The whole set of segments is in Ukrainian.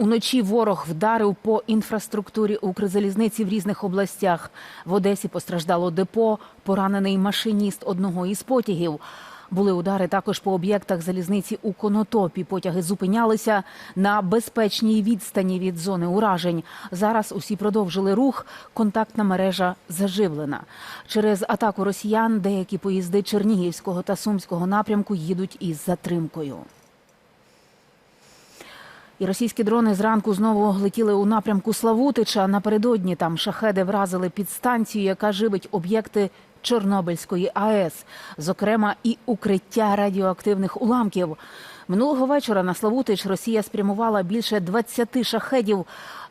Уночі ворог вдарив по інфраструктурі Укрзалізниці в різних областях. В Одесі постраждало депо, поранений машиніст одного із потягів. Були удари також по об'єктах залізниці у Конотопі. Потяги зупинялися на безпечній відстані від зони уражень. Зараз усі продовжили рух. Контактна мережа заживлена. Через атаку росіян деякі поїзди Чернігівського та Сумського напрямку їдуть із затримкою. І російські дрони зранку знову летіли у напрямку Славутича. Напередодні там шахеди вразили підстанцію, яка живить об'єкти Чорнобильської АЕС, зокрема і укриття радіоактивних уламків. Минулого вечора на Славутич Росія спрямувала більше 20 шахедів,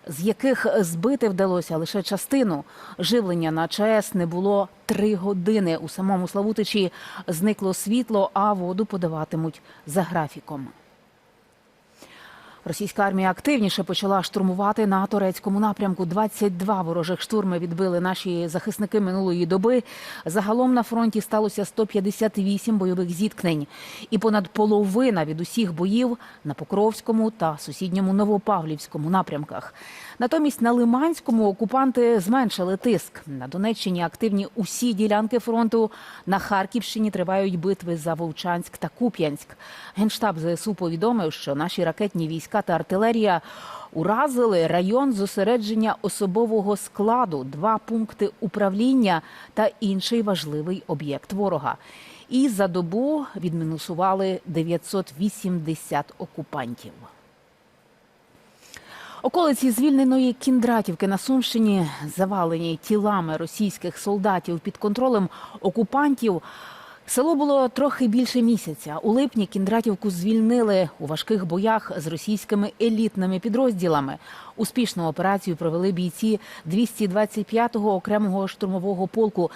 з яких збити вдалося лише частину. Живлення на ЧАЕС не було три години. У самому Славутичі зникло світло, а воду подаватимуть за графіком. Російська армія активніше почала штурмувати на турецькому напрямку. 22 ворожих штурми відбили наші захисники минулої доби. Загалом на фронті сталося 158 бойових зіткнень, і понад половина від усіх боїв на Покровському та сусідньому Новопавлівському напрямках. Натомість на Лиманському окупанти зменшили тиск. На Донеччині активні усі ділянки фронту. На Харківщині тривають битви за Вовчанськ та Куп'янськ. Генштаб ЗСУ повідомив, що наші ракетні війська та артилерія уразили район зосередження особового складу, два пункти управління та інший важливий об'єкт ворога. І за добу відмінусували 980 окупантів. Околиці звільненої Кіндратівки на Сумщині завалені тілами російських солдатів під контролем окупантів. Село було трохи більше місяця. У липні Кіндратівку звільнили у важких боях з російськими елітними підрозділами. Успішну операцію провели бійці 225-го окремого штурмового полку.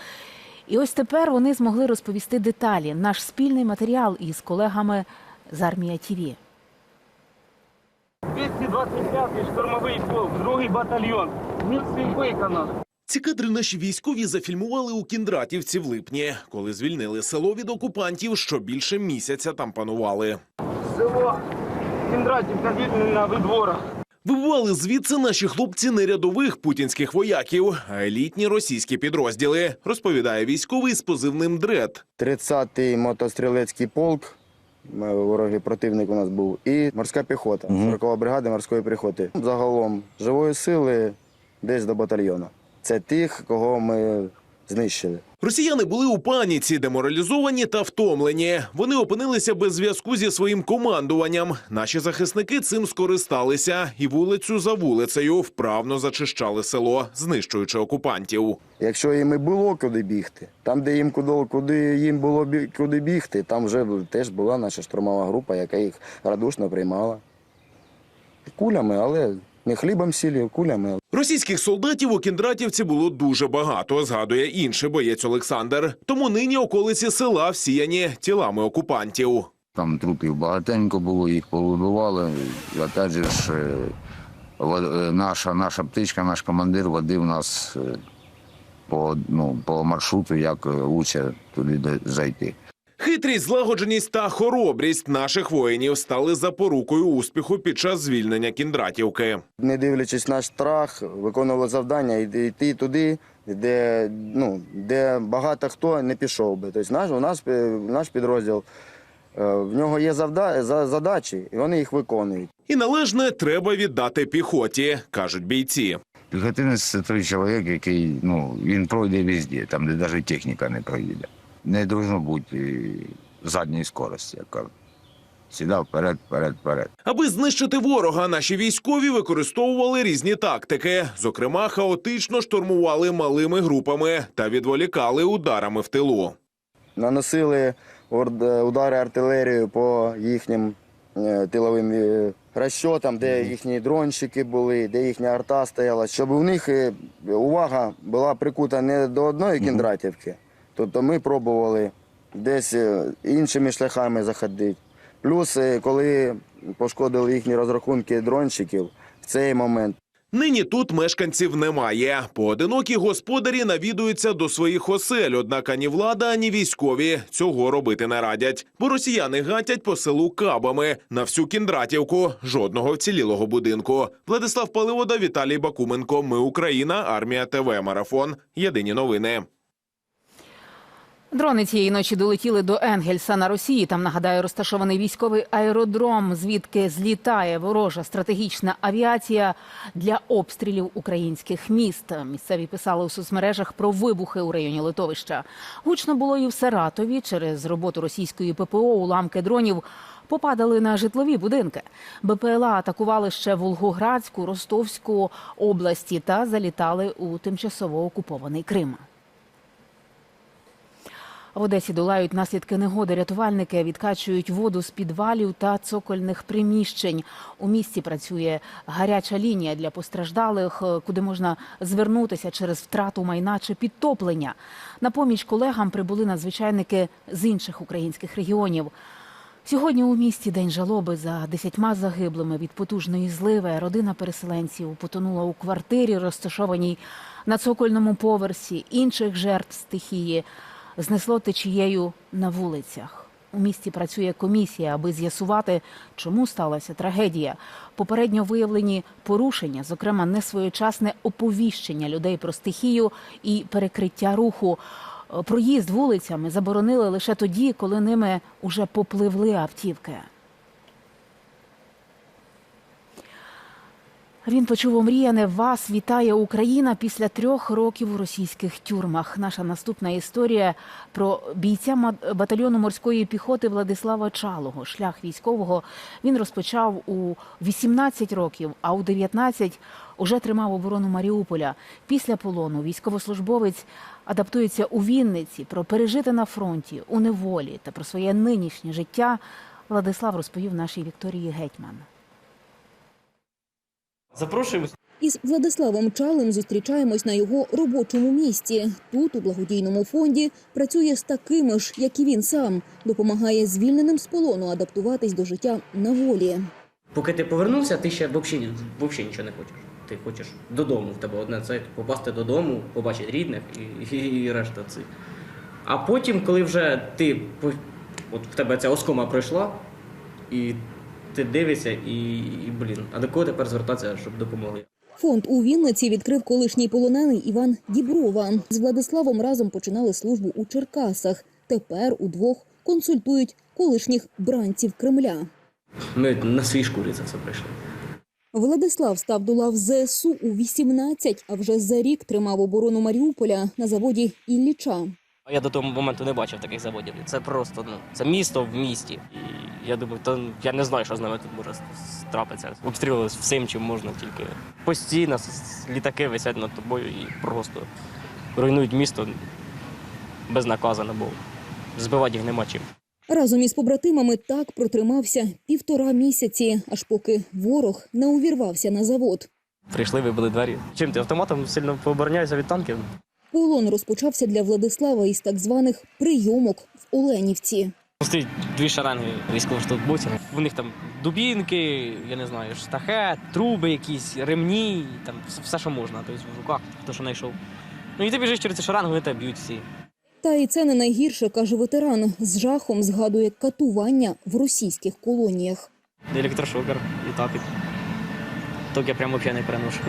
І ось тепер вони змогли розповісти деталі. Наш спільний матеріал із колегами з армія ТІВІ. 225-й штурмовий полк, другий батальйон. Місце виконано. Ці кадри наші військові зафільмували у Кіндратівці в липні, коли звільнили село від окупантів, що більше місяця там панували. Село Кіндратівка звільнена від ворога. Вибивали звідси наші хлопці не рядових путінських вояків, а елітні російські підрозділи, розповідає військовий з позивним дред. 30-й мотострілецький полк, ворогий противник у нас був, і морська піхота, 40-га бригада морської піхоти. Загалом живої сили десь до батальйону. Це тих, кого ми знищили. Росіяни були у паніці, деморалізовані та втомлені. Вони опинилися без зв'язку зі своїм командуванням. Наші захисники цим скористалися і вулицю за вулицею вправно зачищали село, знищуючи окупантів. Якщо їм і було куди бігти, там, де їм куди, куди їм було куди бігти, там вже теж була наша штурмова група, яка їх радушно приймала. Кулями, але не хлібом сілі, кулями. Російських солдатів у Кіндратівці було дуже багато, згадує інший боєць Олександр. Тому нині околиці села всіяні тілами окупантів. Там трупів багатенько було, їх повибивали. І опять же ж, е, во- е, наша, наша птичка, наш командир водив нас е, по, ну, по маршруту, як лучше туди де- зайти. Хитрість, злагодженість та хоробрість наших воїнів стали запорукою успіху під час звільнення Кіндратівки. не дивлячись на страх, виконували завдання йти, йти туди, де, ну, де багато хто не пішов би. Тобто наш, у нас, е, наш підрозділ, е, в нього є завда, задачі, і вони їх виконують. І належне треба віддати піхоті, кажуть бійці. Піхотинець це той чоловік, який ну, він пройде везде, там, де навіть техніка не проїде. Не повинно бути задньої скорості, як кажуть. Сідав вперед, вперед, вперед. Аби знищити ворога, наші військові використовували різні тактики. Зокрема, хаотично штурмували малими групами та відволікали ударами в тилу. Наносили е, удари артилерією по їхнім е, тиловим е, розчотам, де їхні дронщики були, де їхня арта стояла, щоб у них увага була прикута не до одної кіндратівки. Тобто ми пробували десь е, іншими шляхами заходити. Плюс, е, коли пошкодили їхні розрахунки дронщиків, в цей момент Нині тут мешканців немає. Поодинокі господарі навідуються до своїх осель, однак ані влада, ані військові цього робити не радять. Бо росіяни гатять по селу кабами на всю кіндратівку. Жодного вцілілого будинку. Владислав Паливода, Віталій Бакуменко. Ми Україна. Армія ТВ. Марафон. Єдині новини. Дрони цієї ночі долетіли до Енгельса на Росії. Там нагадаю розташований військовий аеродром, звідки злітає ворожа стратегічна авіація для обстрілів українських міст. Місцеві писали у соцмережах про вибухи у районі литовища. Гучно було і в Саратові через роботу російської ППО. Уламки дронів попадали на житлові будинки. БПЛА атакували ще Волгоградську, Ростовську області та залітали у тимчасово окупований Крим. В Одесі долають наслідки негоди. Рятувальники відкачують воду з підвалів та цокольних приміщень. У місті працює гаряча лінія для постраждалих, е, куди можна звернутися через втрату майна чи підтоплення. На поміч колегам прибули надзвичайники з інших українських регіонів. Сьогодні у місті день жалоби за десятьма загиблими від потужної зливи. Родина переселенців потонула у квартирі, розташованій на цокольному поверсі. Інших жертв стихії знесло течією на вулицях. У місті працює комісія, аби з'ясувати, чому сталася трагедія. Попередньо виявлені порушення, зокрема несвоєчасне оповіщення людей про стихію і перекриття руху. Проїзд вулицями заборонили лише тоді, коли ними уже попливли автівки. Він почув омріяне вас вітає Україна після трьох років у російських тюрмах. Наша наступна історія про бійця батальйону морської піхоти Владислава Чалого. Шлях військового він розпочав у 18 років, а у 19 уже тримав оборону Маріуполя. Після полону військовослужбовець адаптується у Вінниці про пережити на фронті у неволі та про своє нинішнє життя. Владислав розповів нашій Вікторії Гетьман. Запрошуємо. Із Владиславом Чалим зустрічаємось на його робочому місці. Тут, у благодійному фонді, працює з такими ж, як і він сам, допомагає звільненим з полону адаптуватись до життя на волі. Поки ти повернувся, ти ще взагалі, взагалі нічого не хочеш. Ти хочеш додому. В тебе одне це попасти додому, побачити рідних і, і, і решта це. А потім, коли вже ти по- от в тебе ця оскома пройшла, і ти дивишся, і, і блін, а до кого тепер звертатися, щоб допомогли? Фонд у Вінниці відкрив колишній полонений Іван Діброва. З Владиславом разом починали службу у Черкасах. Тепер удвох консультують колишніх бранців Кремля. Ми на свій шкурі це все прийшли. Владислав став до лав ЗСУ у 18, а вже за рік тримав оборону Маріуполя на заводі Ілліча. Я до того моменту не бачив таких заводів. Це просто ну, це місто в місті. І я думаю, то я не знаю, що з нами тут може трапитися. Обстрілювали всім, чим можна, тільки постійно літаки висять над тобою і просто руйнують місто безнаказано, бо збивати їх нема чим. Разом із побратимами так протримався півтора місяці, аж поки ворог не увірвався на завод. Прийшли, вибили двері. Чим ти автоматом сильно пообороняєшся від танків? Полон розпочався для Владислава із так званих прийомок в Оленівці. Стоїть дві шаренги військовоштовбовців. У них там дубінки, я не знаю, штахет, труби якісь, ремні, там все- що можна, тобто в руках, хто що знайшов. Ну і ти біжиш через цю шаренгу, вони тебе б'ють всі. Та і це не найгірше, каже ветеран. З жахом згадує катування в російських колоніях. Електрошокер і так. Так я прям взагалі не переношу.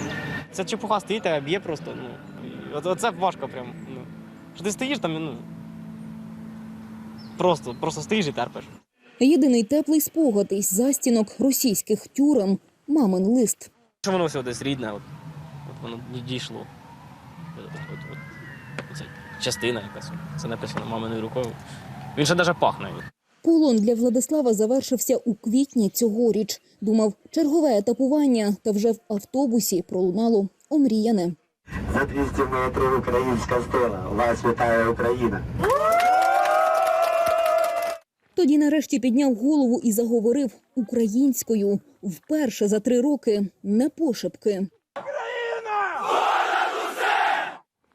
Це чепуха стоїть, а б'є просто. Ну, оце важко прям. Ну. Що ти стоїш там, ну. Просто, просто стоїш і терпиш. Єдиний теплий спогад із застінок російських тюрем – мамин лист. Що воно все десь рідне, от, от воно не дійшло. От, от, от, оце частина якась. Це написано маминою рукою. Він ще навіть пахне. Полон для Владислава завершився у квітні цьогоріч. Думав, чергове етапування, та вже в автобусі пролунало омріяне. За 200 метрів українська стела. Вас вітає Україна. Тоді нарешті підняв голову і заговорив українською. Вперше за три роки не пошепки.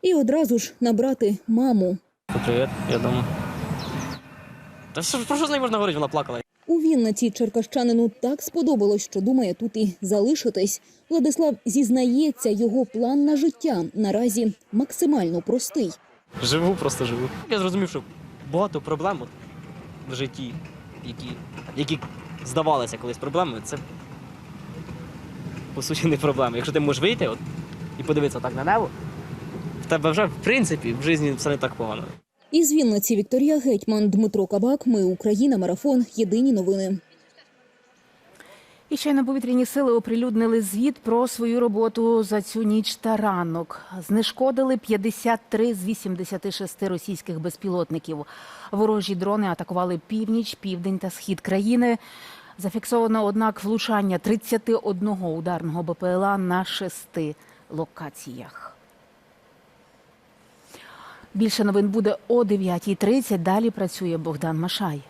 І одразу ж набрати маму. Привіт, я дома. Та що, про що з нею можна говорити? Вона плакала. У Вінниці черкащанину так сподобалось, що думає тут і залишитись. Владислав зізнається, його план на життя наразі максимально простий. Живу, просто живу. Я зрозумів, що багато проблем в житті, які, які здавалися колись проблемами, це по суті не проблеми. Якщо ти можеш вийти от, і подивитися так на небо, в тебе вже в принципі в житті все не так погано. Із Вінниці Вікторія Гетьман, Дмитро Кабак. Ми Україна. Марафон. Єдині новини. І щойно повітряні сили оприлюднили звіт про свою роботу за цю ніч та ранок. Знешкодили 53 з 86 російських безпілотників. Ворожі дрони атакували північ, південь та схід країни. Зафіксовано, однак, влучання 31 ударного БПЛА на шести локаціях. Більше новин буде о 9.30. Далі працює Богдан Машай.